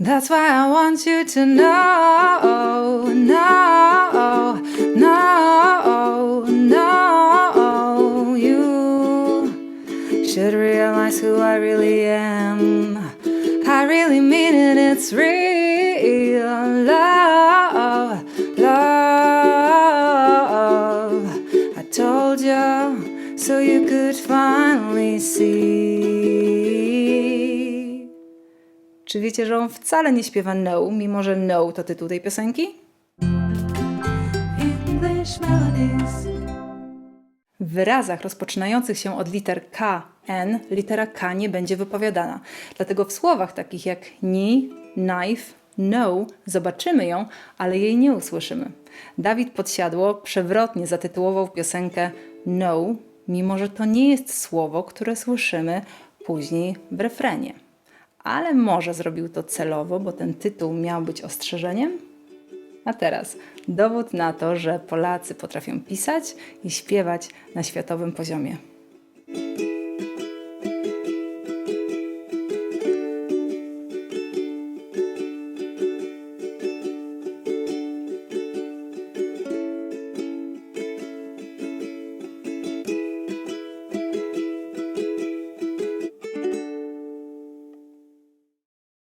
That's why I want you to know, know, know, know you should realize who I really am. I really mean it, it's real love, love. I told you so you could finally see. Czy wiecie, że on wcale nie śpiewa No, mimo że No to tytuł tej piosenki? W wyrazach rozpoczynających się od liter K, N, litera K nie będzie wypowiadana. Dlatego w słowach takich jak ni, knife, no zobaczymy ją, ale jej nie usłyszymy. Dawid Podsiadło przewrotnie zatytułował piosenkę No, mimo że to nie jest słowo, które słyszymy później w refrenie. Ale może zrobił to celowo, bo ten tytuł miał być ostrzeżeniem? A teraz dowód na to, że Polacy potrafią pisać i śpiewać na światowym poziomie.